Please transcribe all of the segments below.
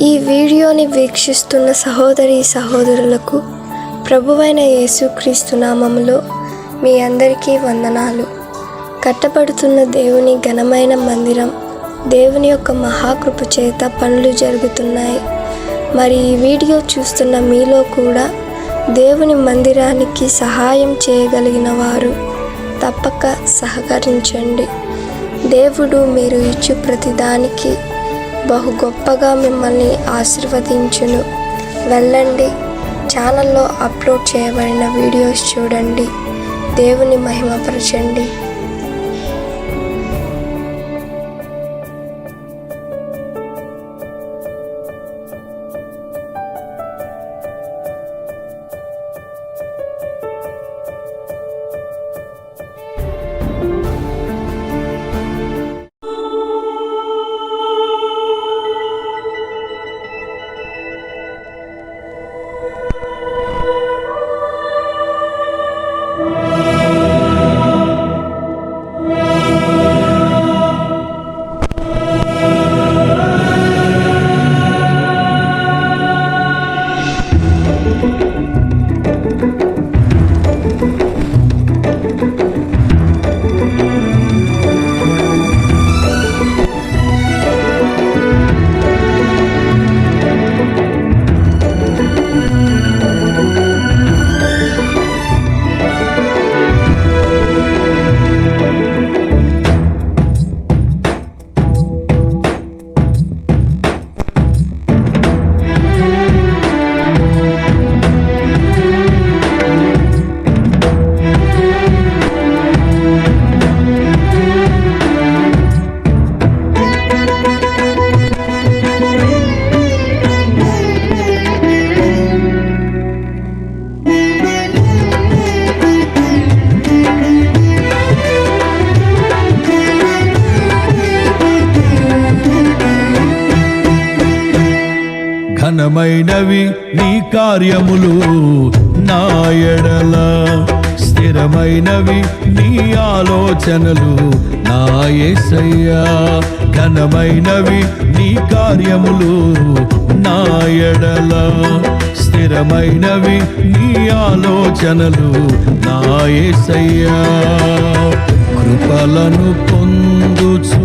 ఈ వీడియోని వీక్షిస్తున్న సహోదరి సహోదరులకు ప్రభువైన యేసుక్రీస్తు నామములో మీ అందరికీ వందనాలు. కట్టబడుతున్న దేవుని ఘనమైన మందిరం దేవుని యొక్క మహాకృప చేత పనులు జరుగుతున్నాయి. మరి ఈ వీడియో చూస్తున్న మీలో కూడా దేవుని మందిరానికి సహాయం చేయగలిగిన వారు తప్పక సహకరించండి. దేవుడు మీరు ఇచ్చు ప్రతిదానికి బహు గొప్పగా మిమ్మల్ని ఆశీర్వదించును. వెళ్ళండి. ఛానల్లో అప్లోడ్ చేయబడిన వీడియోస్ చూడండి. దేవుని మహిమపరచండి. ఘనమైనవి నీ కార్యములు నా ఎడల. స్థిరమైనవి నీ ఆలోచనలు నా ఘనమైనవి నీ కార్యములు నా ఎడల. స్థిరమైనవి నీ ఆలోచనలు నా యేసయ్యా కృపలను పొందుచు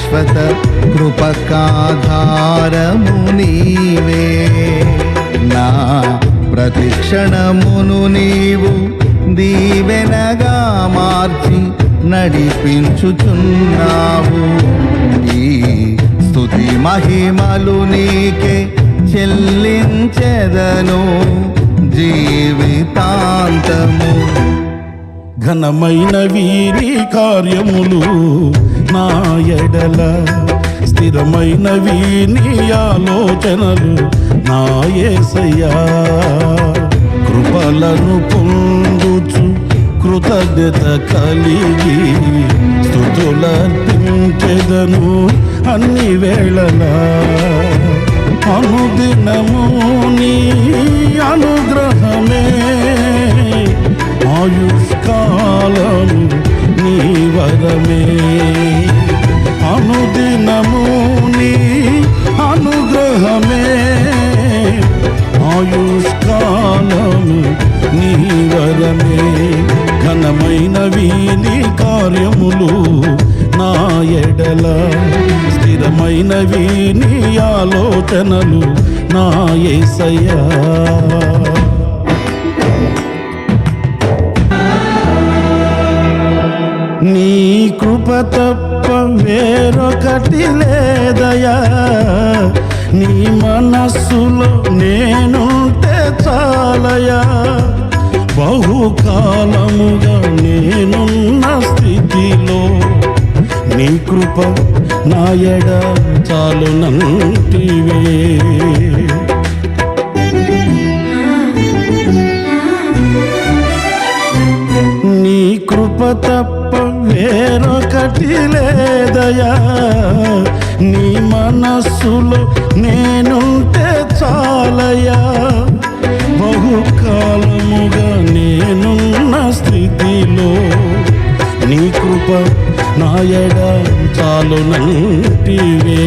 శాశ్వత కృపకాధారము నీవే నా ప్రతిక్షణమును నీవు దీవెనగా మార్చి నడిపించుచున్నావు. ఈ స్తుతి మహిమలు నీకే చెల్లించెదను జీవితాంతము. ఘనమైన వీరి కార్యములు నా ఎడల స్థిరమైనవి నీ ఆలోచనలు నా యేసయ్యా కృపలను పొందుచు కృతజ్ఞత కలిగి స్థుతులర్పించెదను అన్ని వేళలా. అనుదినము నీ అనుగ్రహమే ఆయుష్కాలము నీ వరమే. ఘనమైన వీని కార్యములు నా ఎడల. స్థిరమైన వీని ఆలోచనలు నా ఏసయ్యా. నీ కృప తప్ప వేరొకటి లేదయా నీ మనస్సులో నేనుంటే చాలయా బహుకాలముగా నేనున్న స్థితిలో నీ కృప నాయడ చాలునంటివే. నీ కృప తప్ప వేరొకటి లేదయా? నీ మనస్సులో నేనుంటే చాలు కృప నాయడ చాలునంటివే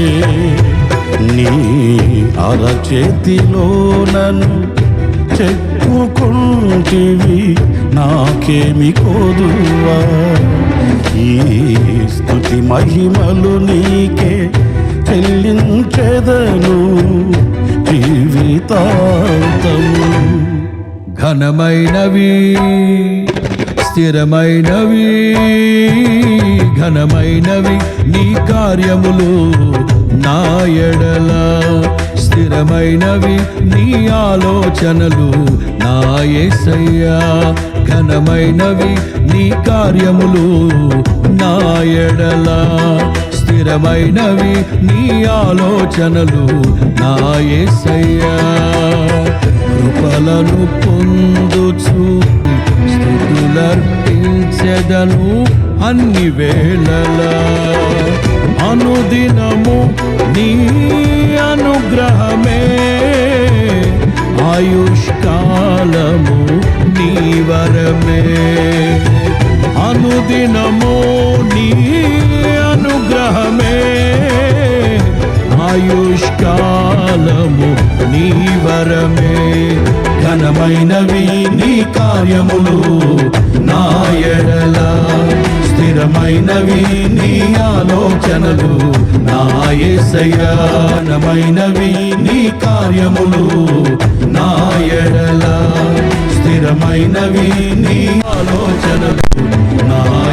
అరచేతిలో నన్ను చెప్పుకుంటివి నాకేమి కోదువా? ఈ స్థుతి మహిమలు నీకే చెల్లించెదను జీవితాంతము ఘనమైనవి. స్థిరమైనవి ఘనమైనవి నీ కార్యములు నా ఎడల. స్థిరమైనవి నీ ఆలోచనలు నా ఏసయ్యా. ఘనమైనవి నీ కార్యములు నా ఎడల. స్థిరమైనవి నీ ఆలోచనలు నా ఏసయ్యా. కృపలను పొందుచు స్థుతులర్పించెదను అన్ని వేళల అనుదినము నీ అనుగ్రహమే. ఆయుష్కాలము నీ వరమే. అనుదినము నీ అనుగ్రహమే. ఆయుష్కాలము నీ వరమే. ఘనమైనవి నీ కార్యములు నా ఎడల. స్థిరమైనవి నీ ఆలోచనలు నా ఘనమైనవి నీ కార్యములు నా ఎడల. స్థిరమైనవి నీ ఆలోచనలు నా